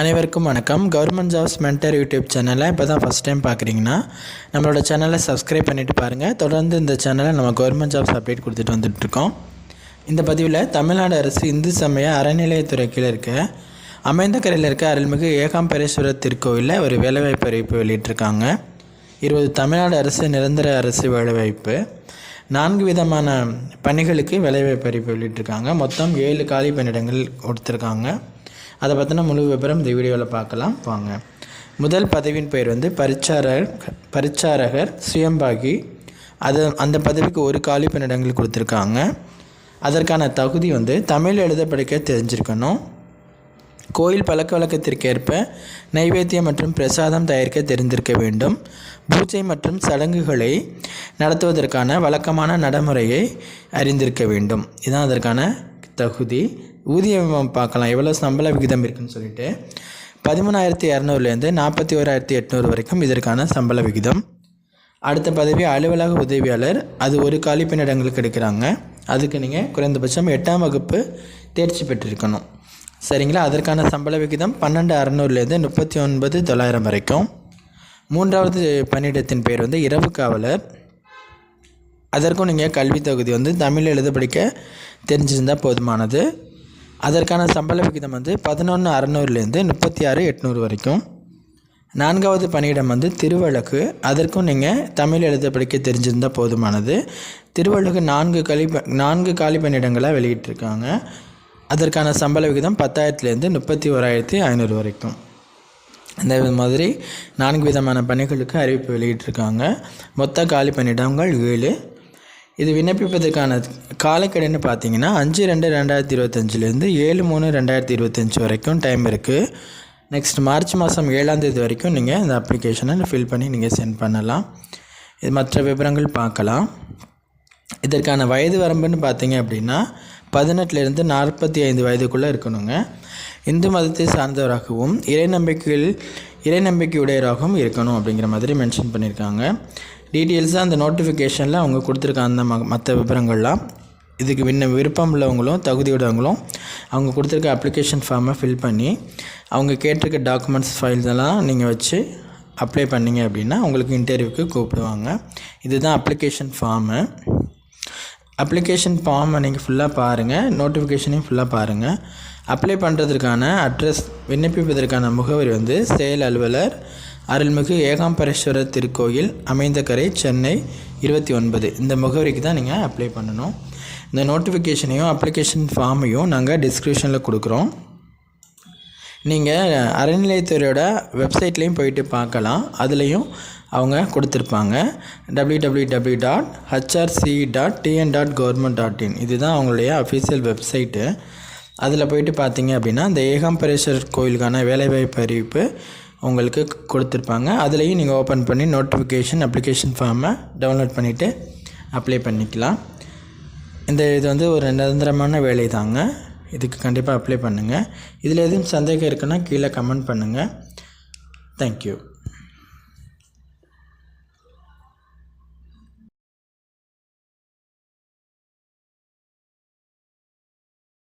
அனைவருக்கும் வணக்கம். Government jobs mentor YouTube சேனலை இப்போ தான் ஃபஸ்ட் டைம் பார்க்குறீங்கன்னா நம்மளோட சேனலை சப்ஸ்கிரைப் பண்ணிவிட்டு பாருங்கள் தொடர்ந்து இந்த சேனலை நம்ம கவர்மெண்ட் ஜாப்ஸ் அப்டேட் கொடுத்துட்டு வந்துட்டுருக்கோம் இந்த பதிவில் தமிழ்நாடு அரசு இந்து சமய அறநிலையத்துறை கீழே இருக்க அமைந்தக்கரையில் இருக்க அருள்மிகு ஏகாம்பரேஸ்வரர் திருக்கோவிலில் ஒரு வேலைவாய்ப்பு அறிவிப்பு வெளியிட்டிருக்காங்க. இருபது தமிழ்நாடு அரசு நிரந்தர அரசு வேலைவாய்ப்பு. நான்கு விதமான பணிகளுக்கு வேலைவாய்ப்பு அறிவிப்பு வெளியிட்டிருக்காங்க. மொத்தம் ஏழு காலி பணியிடங்கள் கொடுத்துருக்காங்க. அதை பற்றின முழு விவரம் இந்த வீடியோவில் பார்க்கலாம். வாங்க. முதல் பதவியின் பெயர் வந்து பரிச்சாரர் பரிச்சாரகர் சுயம்பாகி. அது அந்த பதவிக்கு ஒரு காலி பணியிடங்கள் கொடுத்துருக்காங்க. அதற்கான தகுதி வந்து தமிழ் எழுத படிக்க தெரிஞ்சிருக்கணும். கோயில் பழக்க வழக்கத்திற்கேற்ப நைவேத்தியம் மற்றும் பிரசாதம் தயாரிக்க தெரிந்திருக்க வேண்டும். பூஜை மற்றும் சடங்குகளை நடத்துவதற்கான வழக்கமான நடைமுறையை அறிந்திருக்க வேண்டும். இதுதான் அதற்கான தகுதி. ஊதியம் பார்க்கலாம். எவ்வளோ சம்பள விகிதம் இருக்குன்னு சொல்லிட்டு. பதிமூணாயிரத்தி இரநூறுலேருந்து நாற்பத்தி ஓராயிரத்தி எட்நூறு வரைக்கும் இதற்கான சம்பள விகிதம். அடுத்த பதவி அலுவலக உதவியாளர். அது ஒரு காலி பணியிடங்களுக்கு எடுக்கிறாங்க. அதுக்கு நீங்கள் குறைந்தபட்சம் எட்டாம் வகுப்பு தேர்ச்சி பெற்றிருக்கணும். சரிங்களா? அதற்கான சம்பள விகிதம் பன்னெண்டு அறநூறுலேருந்து முப்பத்தி ஒன்பது தொள்ளாயிரம் வரைக்கும். மூன்றாவது பணியிடத்தின் பேர் வந்து இரவு காவலர். அதற்கும் நீங்கள் கல்வி தொகுதி வந்து தமிழ் எழுத படிக்க தெரிஞ்சிருந்தால் போதுமானது. அதற்கான சம்பள விகிதம் வந்து பதினொன்று அறநூறுலேருந்து முப்பத்தி ஆறு எட்நூறு வரைக்கும். நான்காவது பணியிடம் வந்து திருவழக்கு. அதற்கும் நீங்கள் தமிழ் எழுத படிக்க தெரிஞ்சிருந்தால் போதுமானது. திருவழக்கு நான்கு கழி நான்கு காலி பணியிடங்களாக வெளியிட்டிருக்காங்க. அதற்கான சம்பள விகிதம் பத்தாயிரத்துலேருந்து முப்பத்தி ஓராயிரத்தி ஐநூறு வரைக்கும். இந்த மாதிரி நான்கு விதமான பணிகளுக்கு அறிவிப்பு வெளியிட்டிருக்காங்க. மொத்த காலி பணியிடங்கள் ஏழு இது விண்ணப்பிப்பதற்கான காலக்கெடுன்னு பார்த்தீங்கன்னா அஞ்சு ரெண்டு ரெண்டாயிரத்தி இருபத்தஞ்சிலேருந்து ஏழு மூணு ரெண்டாயிரத்தி இருபத்தஞ்சி வரைக்கும் டைம் இருக்குது நெக்ஸ்ட் மார்ச் மாதம் ஏழாம் தேதி வரைக்கும் நீங்கள் இந்த அப்ளிகேஷனை ஃபில் பண்ணி நீங்கள் சென்ட் பண்ணலாம். இது மற்ற விவரங்கள் பார்க்கலாம். இதற்கான வயது வரம்புன்னு பார்த்தீங்க அப்படின்னா பதினெட்டுலேருந்து நாற்பத்தி ஐந்து வயதுக்குள்ளே இருக்கணுங்க. இந்து மதத்தை சார்ந்தவராகவும் இறை நம்பிக்கையில் இறை நம்பிக்கையுடையவராகவும் இருக்கணும் அப்படிங்கிற மாதிரி மென்ஷன் பண்ணியிருக்காங்க. டீட்டெயில்ஸாக அந்த நோட்டிஃபிகேஷனில் அவங்க கொடுத்துருக்க அந்த ம மற்ற விவரங்கள்லாம் இதுக்கு விண்ண விருப்பம் உள்ளவங்களும் தகுதியுடையவங்களும் அவங்க கொடுத்துருக்க அப்ளிகேஷன் ஃபார்மை ஃபில் பண்ணி அவங்க கேட்டிருக்க டாக்குமெண்ட்ஸ் ஃபைல்ஸ் எல்லாம் நீங்கள் வச்சு அப்ளை பண்ணிங்க அப்படின்னா உங்களுக்கு இன்டர்வியூக்கு கூப்பிடுவாங்க. இதுதான் அப்ளிகேஷன் ஃபார்மு அப்ளிகேஷன் ஃபார்மை நீங்கள் ஃபுல்லாக பாருங்கள் நோட்டிஃபிகேஷனையும் ஃபுல்லாக பாருங்கள் அப்ளை பண்ணுறதுக்கான அட்ரஸ் விண்ணப்பிப்பதற்கான முகவரி வந்து செயல் அலுவலர் அருள்மிகு ஏகாம்பரேஸ்வரர் திருக்கோயில் அமைந்தகரை சென்னை இருபத்தி ஒன்பது. இந்த முகவரிக்கு தான் நீங்கள் அப்ளை பண்ணணும். இந்த நோட்டிஃபிகேஷனையும் அப்ளிகேஷன் ஃபார்மையும் நாங்கள் டிஸ்கிரிப்ஷனில் கொடுக்குறோம். நீங்கள் அறநிலையத்துறையோட வெப்சைட்லேயும் போயிட்டு பார்க்கலாம். அதுலேயும் அவங்க கொடுத்துருப்பாங்க. W W W dot HRC dot TN dot government dot in இதுதான் அவங்களுடைய அஃபீஷியல் வெப்சைட்டு அதில் போயிட்டு பார்த்தீங்க அப்படின்னா இந்த ஏகாம்பரேஸ்வரர் கோயிலுக்கான வேலைவாய்ப்பு அறிவிப்பு உங்களுக்கு கொடுத்துருப்பாங்க. அதுலேயும் நீங்கள் ஓப்பன் பண்ணி நோட்டிஃபிகேஷன் அப்ளிகேஷன் ஃபார்மை டவுன்லோட் பண்ணிவிட்டு அப்ளை பண்ணிக்கலாம். இந்த இது வந்து ஒரு நிரந்தரமான வேலை தாங்க இதுக்கு கண்டிப்பாக அப்ளை பண்ணுங்கள் இதில் எதுவும் சந்தேகம் இருக்குன்னா கீழே கமெண்ட் பண்ணுங்கள் தேங்க்யூ